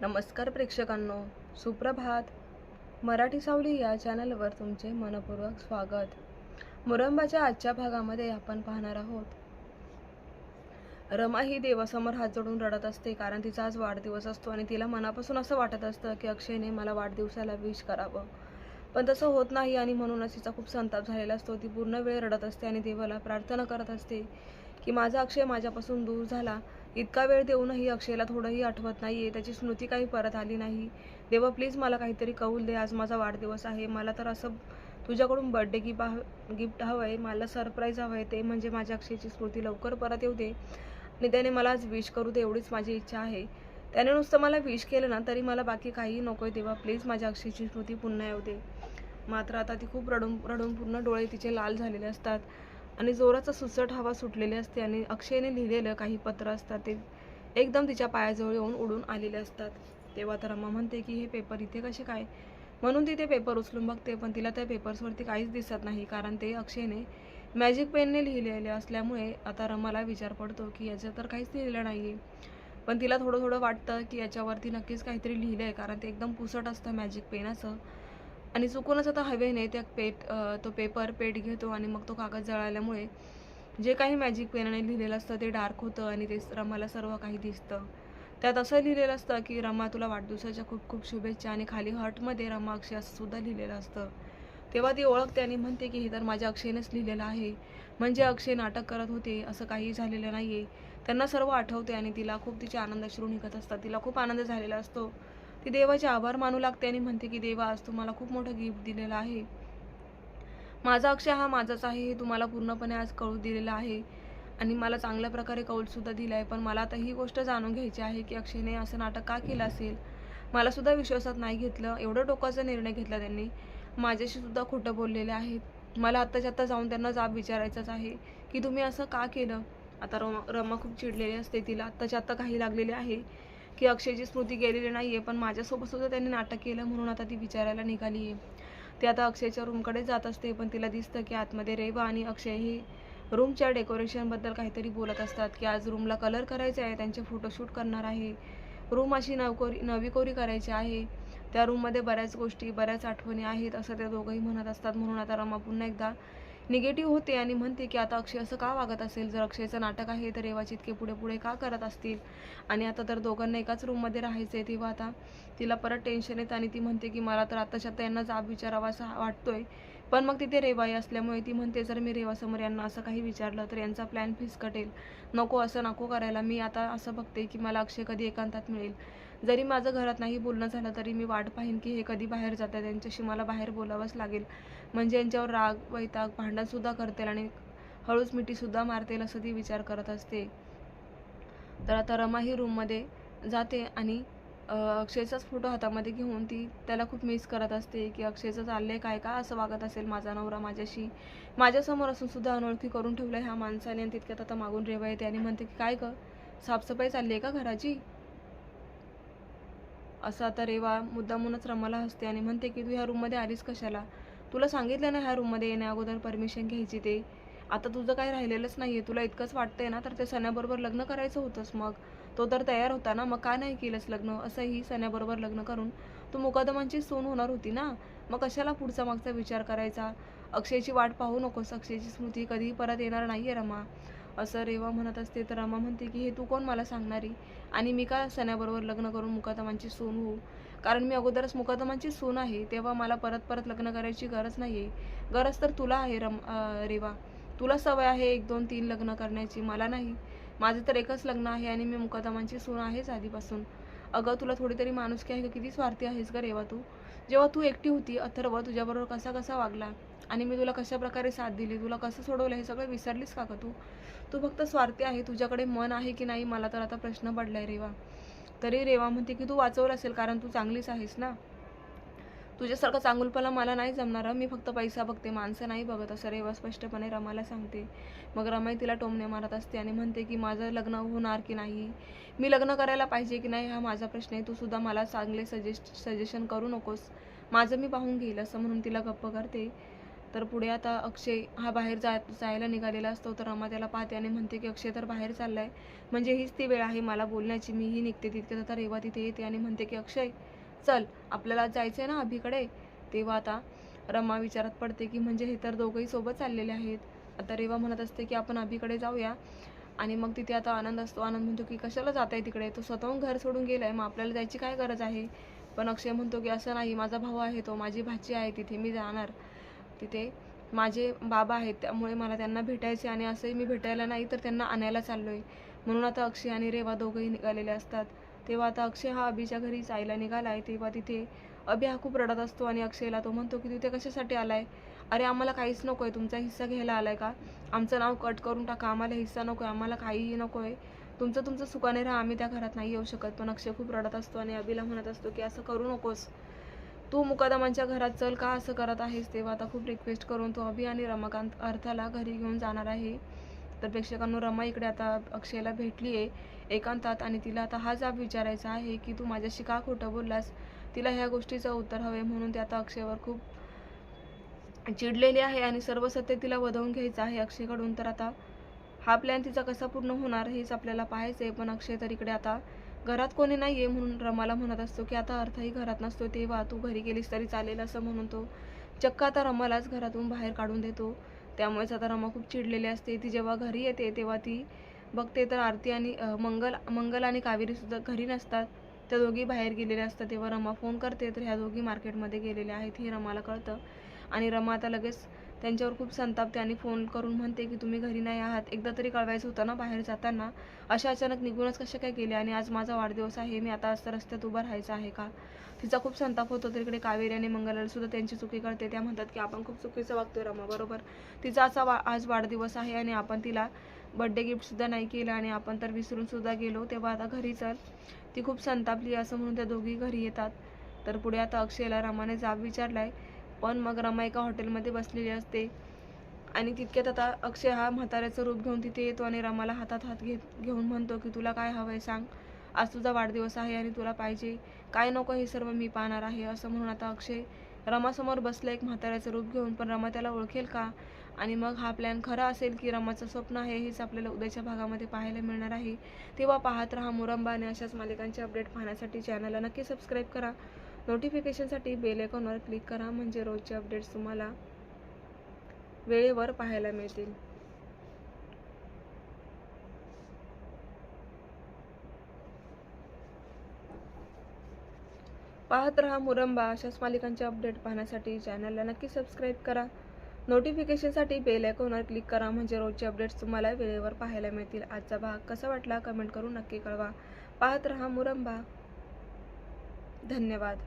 नमस्कार प्रेक्षकांनो सुप्रभात. मराठी सावली या चॅनलवर तुमचे मनपूर्वक स्वागत. मुरंबाच्या आजच्या भागामध्ये आपण पाहणार आहोत. रमा ही देवासमोर हात जोडून रडत असते कारण तिचा आज वाढदिवस असतो आणि तिला मनापासून असं वाटत असतं की अक्षयने मला वाढदिवसाला विश करावं. पण तसं होत नाही आणि म्हणूनच तिचा खूप संताप झालेला असतो. ती पूर्ण वेळ रडत असते आणि देवाला प्रार्थना करत असते की माझा अक्षय माझ्यापासून दूर झाला. इतका वेळ देऊनही अक्षयला थोडंही आठवत नाही आहे त्याची स्मृती काही परत आली नाही. देवा प्लीज मला काहीतरी कौल दे आज माझा वाढदिवस आहे. मला तर असं तुझ्याकडून बर्थडे गिफ्ट गिफ्ट हवं आहे मला सरप्राईज हवं आहे ते म्हणजे माझ्या अक्षयची स्मृती लवकर परत येऊ दे. आणि त्याने मला आज विश करू दे एवढीच माझी इच्छा आहे. त्याने नुसतं मला विश केलं ना तरी मला बाकी काहीही नको आहे देवा प्लीज माझ्या अक्षयची स्मृती पुन्हा येऊ दे. मात्र आता ती खूप रडून रडून पूर्ण डोळे तिचे लाल झालेले असतात. आणि जोराचा सुसट हवा सुटलेली असते आणि अक्षयने लिहिलेलं काही पत्र असतात ते एकदम तिच्या पायाजवळ येऊन उडून आलेले असतात. तेव्हा तर अम्मा म्हणते की हे पेपर इथे कसे काय? म्हणून ती ते पेपर उचलून बघते पण तिला त्या पेपर्सवरती काहीच दिसत नाही कारण ते अक्षयने मॅजिक पेनने लिहिलेले असल्यामुळे आता रमाला विचार पडतो की याचं तर काहीच लिहिलेलं नाही आहे पण तिला थोडं थोडं वाटतं की याच्यावरती नक्कीच काहीतरी लिहिलं आहे कारण ते एकदम पुसट असतं मॅजिक पेनाचं आणि चुकूनच आता हवेने त्या पेट तो पेपर पेट घेतो आणि मग तो कागद जळाल्यामुळे जे काही मॅजिक पेनाने लिहिलेलं असतं ते डार्क होतं आणि ते रमाला सर्व काही दिसतं. त्यात असं लिहिलेलं असतं की रमा तुला वाढदिवसाच्या खूप खूप शुभेच्छा आणि खाली हर्टमध्ये रमा अक्षय असं सुद्धा लिहिलेलं असतं. तेव्हा ती ओळखते आणि म्हणते की हे तर माझ्या अक्षयनेच लिहिलेलं आहे. म्हणजे अक्षय नाटक करत होते असं काही झालेलं नाही आहे त्यांना सर्व आठवते आणि तिला खूप तिचे आनंद अश्रू निघत असतात. तिला खूप आनंद झालेला असतो. ती देवाचे आभार मानू लागते आणि म्हणते की देवा आज तुम्हाला खूप मोठं गिफ्ट दिलेलं आहे. माझा अक्षय हा माझाच आहे हे तुम्हाला पूर्णपणे आज कळू दिलेलं आहे. आणि मला चांगल्या प्रकारे कौलसुद्धा दिला आहे पण मला आता ही गोष्ट जाणून घ्यायची आहे की अक्षयने असं नाटक का केलं असेल? मला सुद्धा विश्वासात नाही घेतलं एवढं डोकाचा निर्णय घेतला त्यांनी. माझ्याशी सुद्धा खोटं बोललेले आहेत. मला आत्ताच्या आत्ता जाऊन त्यांना जाब विचारायचाच आहे की तुम्ही असं का केलं? आता रमा रमा खूप चिडलेली असते तिला आत्ताच्या आत्ता काही लागलेले आहे. की अक्षयची स्मृती गेलेली नाही आहे पण माझ्यासोबत सुद्धा त्यांनी नाटक केलं म्हणून आता ती विचारायला निघाली आहे. ती आता अक्षयच्या रूमकडे जात असते पण तिला दिसतं की आतमध्ये रेवा आणि अक्षय ही रूमच्या डेकोरेशनबद्दल काहीतरी बोलत असतात की आज रूमला कलर करायचा आहे त्यांचे फोटोशूट करणार आहे. रूम अशी नवकोरी नवीकोरी करायची आहे. त्या रूममध्ये बऱ्याच गोष्टी बऱ्याच आठवणी आहेत असं त्या दोघंही म्हणत असतात. म्हणून आता रमा पुन्हा एकदा निगेटिव्ह होते आणि म्हणते की आता अक्षय असं का वागत असेल? जर अक्षयचं नाटक आहे तर रेवाची इतके पुढे पुढे का करत असतील? आणि आता तर दोघांना एकाच रूममध्ये राहायचं आहे तेव्हा आता तिला परत टेन्शन येतं आणि ती म्हणते की मला तर आत्ताच्या आता यांना जाब विचारावा असा वाटतोय. पण मग तिथे रेवाई असल्यामुळे ती म्हणते जर मी रेवासमोर यांना असं काही विचारलं तर यांचा प्लॅन फिसकटेल. नको असं नको करायला. मी आता असं बघते की मला अक्षय कधी एकांतात मिळेल. जरी माझं घरात नाही बोलणं झालं तरी मी वाट पाहीन की हे कधी बाहेर जातात. त्यांच्याशी मला बाहेर बोलावंच लागेल. म्हणजे यांच्यावर राग वैताग भांडणसुद्धा करतील आणि हळूच मिठीसुद्धा मारतील असं ती विचार करत असते. तर आता रमा ही रूममध्ये जाते आणि अक्षयचाच फोटो हातामध्ये घेऊन ती त्याला खूप मिस करत असते की अक्षयचं चाललंय काय का असं वागत असेल माझा नवरा माझ्याशी. माझ्यासमोर असून सुद्धा अनोळखी करून ठेवलं ह्या माणसाने आणि तितक्यात आता मागून रेवा येते आणि म्हणते की काय ग? साफसफाई चालली आहे का घराची? असं आता रेवा मुद्दामूनच रमाला हसते आणि म्हणते की तू ह्या रूममध्ये आलीस कशाला? तुला सांगितलं ना ह्या रूममध्ये येण्या अगोदर परमिशन घ्यायची ते. आता तुझं काही राहिलेलंच नाही आहे तुला इतकंच वाटतंय ना? तर ते सण्याबरोबर लग्न करायचं होतंच मग. तो तर तयार होता ना? मग का नाही केलंस लग्न? असंही सण्याबरोबर लग्न करून तू मुकादमांची सून होणार होती ना? मग कशाला पुढचा मागचा विचार करायचा? अक्षयची वाट पाहू नकोस. अक्षयची स्मृती कधीही परत येणार नाही आहे रमा. असं रेवा म्हणत असते तर रमा म्हणते की हे तू कोण मला सांगणारी? आणि मी का सण्याबरोबर लग्न करून मुकादमांची सून होऊ? कारण मी अगोदरच मुकादमांची सून आहे तेव्हा मला परत परत लग्न करायची गरज नाही आहे गरज तर तुला आहे रम रेवा. तुला सवय आहे एक दोन तीन लग्न करण्याची मला नाही. माझं तर एकच लग्न आहे आणि मी मुकादमांची सून आहेच आधीपासून. अगं तुला थोडी तरी माणुसकी आहे का? किती स्वार्थी आहेस का रेवा तू. जेव्हा तू एकटी होती अथर्व तुझ्याबरोबर कसा कसा वागला? आणि मी तुला कशा प्रकारे साथ दिली तुला कसं सोडवलं हे सगळं विसरलीस का का तू? तू फक्त स्वार्थी आहे तुझ्याकडे मन आहे की नाही मला तर आता प्रश्न पडलाय रेवा. तरी रेवा म्हणते की तू वाचवलं असेल कारण तू चांगलीच आहेस ना. तुझ्यासारखं चांगुलपणा मला नाही जमणार मी फक्त पैसा बघते माणसं नाही बघत असं रेवा स्पष्टपणे रमाला सांगते. मग रमाई तिला टोमणे मारत असते आणि म्हणते की माझं लग्न होणार की नाही? मी लग्न करायला पाहिजे की नाही हा माझा प्रश्न आहे. तू सुद्धा मला चांगले सजेस्ट सजेशन करू नकोस. माझं मी पाहून घेईल असं म्हणून तिला गप्प करते. तर पुढे आता अक्षय हा बाहेर जा जायला निघालेला असतो. तर रमा त्याला पाहते आणि म्हणते की अक्षय तर बाहेर चाललाय. म्हणजे हीच ती वेळ आहे मला बोलण्याची. मीही निघते तिथे तर रेवा तिथे येते आणि म्हणते की अक्षय चल. आपल्याला जायचं आहे ना अभिकडे? तेव्हा आता रमा विचारात पडते की म्हणजे हे तर दोघंही सोबत चाललेले आहेत. आता रेवा म्हणत असते की आपण अभिकडे जाऊया. आणि मग तिथे आता आनंद असतो. आनंद म्हणतो की कशाला जात आहे तिकडे? तो स्वतःहून घर सोडून गेलाय. मग आपल्याला जायची काय गरज आहे? पण अक्षय म्हणतो की असं नाही. माझा भाऊ आहे तो. माझी भाची आहे तिथे. मी जाणार. तिथे माझे बाबा आहेत त्यामुळे मला त्यांना भेटायचे आणि असंही मी भेटायला नाही तर त्यांना आणायला चाललो आहे म्हणून आता अक्षय आणि रेवा दोघंही निघालेले असतात. तेव्हा आता अक्षय हा अभिच्या घरी जायला आहे तेव्हा तिथे अभि हा खूप रडत असतो आणि अक्षयला तो म्हणतो की तिथे कशासाठी आलाय? अरे आम्हाला काहीच नको आहे तुमचा हिस्सा घ्यायला आलाय का? आमचं नाव कट करून टाका. आम्हाला हिस्सा नको आहे आम्हाला काहीही नको आहे तुमचं तुमचं सुखाने राहा. आम्ही त्या घरात नाही येऊ शकत. पण अक्षय खूप रडत असतो आणि अभिला म्हणत असतो की असं करू नकोस. तू मुकादमांच्या घरात चल का असं करत आहेस तेव्हा? आता खूप रिक्वेस्ट करून तो अभि आणि रमाकांत अर्थाला घरी घेऊन जाणार आहे. तर प्रेक्षकांनो रमा इकडे आता अक्षयला भेटली आहे एकांतात आणि तिला आता हा जाब विचारायचा आहे की तू माझ्याशी का खोटं बोललास? तिला ह्या गोष्टीचं उत्तर हवे म्हणून ते आता अक्षयवर खूप चिडलेली आहे आणि सर्व सत्य तिला वधवून घ्यायचं आहे अक्षयकडून. तर आता हा प्लॅन तिचा कसा पूर्ण होणार हेच आपल्याला पाहायचं आहे पण अक्षय तर इकडे आता घरात कोणी नाही आहे म्हणून रमाला म्हणत असतो की आता अर्थही घरात नसतो तेव्हा तू घरी गेलीस तरी चालेल असं म्हणून तो चक्क आता रमालाच घरातून बाहेर काढून देतो. त्यामुळेच आता रमा खूप चिडलेली असते. ती जेव्हा घरी येते तेव्हा ती बघते तर आरती आणि मंगल मंगल आणि कावेरीसुद्धा घरी नसतात. त्या दोघी बाहेर गेलेल्या असतात. तेव्हा रमा फोन करते तर ह्या दोघी मार्केटमध्ये गेलेल्या आहेत हे रमाला कळतं. आणि रमा आता लगेच त्यांच्यावर खूप संतापते आणि फोन करून म्हणते की तुम्ही घरी नाही आहात. एकदा तरी कळवायचं होतं ना बाहेर जाताना. अशा अचानक निघूनच कशा काय केले आणि आज माझा वाढदिवस आहे मी आता असं रस्त्यात उभं राहायचं आहे का? तिचा खूप संताप होतो. तिकडे कावेरी आणि मंगलाला सुद्धा त्यांची चुकी कळते. त्या म्हणतात की आपण खूप चुकीचं वागतोय रमा बरोबर? तिचा असा वा आज वाढदिवस आहे आणि आपण तिला बड्डे गिफ्टसुद्धा नाही केलं आणि आपण तर विसरूनसुद्धा गेलो. तेव्हा आता घरी चल. ती खूप संतापली असं म्हणून त्या दोघी घरी येतात. तर पुढे आता अक्षयला रमाने जाब विचारलाय पण मग रमा एका हॉटेलमध्ये बसलेली असते. आणि तितक्यात आता अक्षय हा म्हाताऱ्याचं रूप घेऊन तिथे येतो आणि रमाला हातात हात घेत घेऊन म्हणतो की तुला काय हवंय सांग. आज तुझा वाढदिवस आहे आणि तुला पाहिजे. काय नको हे सर्व मी पाहणार आहे असं म्हणून आता अक्षय रमासमोर बसलं एक म्हाताऱ्याचं रूप घेऊन. पण रमा त्याला ओळखेल का? आणि मग हा प्लॅन खरा असेल की रमाचं स्वप्न आहे हेच आपल्याला उद्याच्या भागामध्ये पाहायला मिळणार आहे. तेव्हा पाहत राहा मुरंबा आणि अशाच मालिकांचे अपडेट पाहण्यासाठी चॅनलला नक्की सबस्क्राईब करा. नोटिफिकेशनसाठी बेल आयकॉनवर क्लिक करा म्हणजे रोजचे अपडेट्स तुम्हाला वेळेवर पाहायला मिळतील. पाहत रहा मुरंबा अशाच मालिकांचे अपडेट पाहण्यासाठी चॅनलला नक्की सबस्क्राईब करा. नोटिफिकेशनसाठी बेल आयकॉनवर क्लिक करा म्हणजे रोजचे अपडेट्स तुम्हाला वेळेवर पाहायला मिळतील. आजचा भाग कसा वाटला कमेंट करून नक्की कळवा. पाहत रहा मुरंबा. धन्यवाद.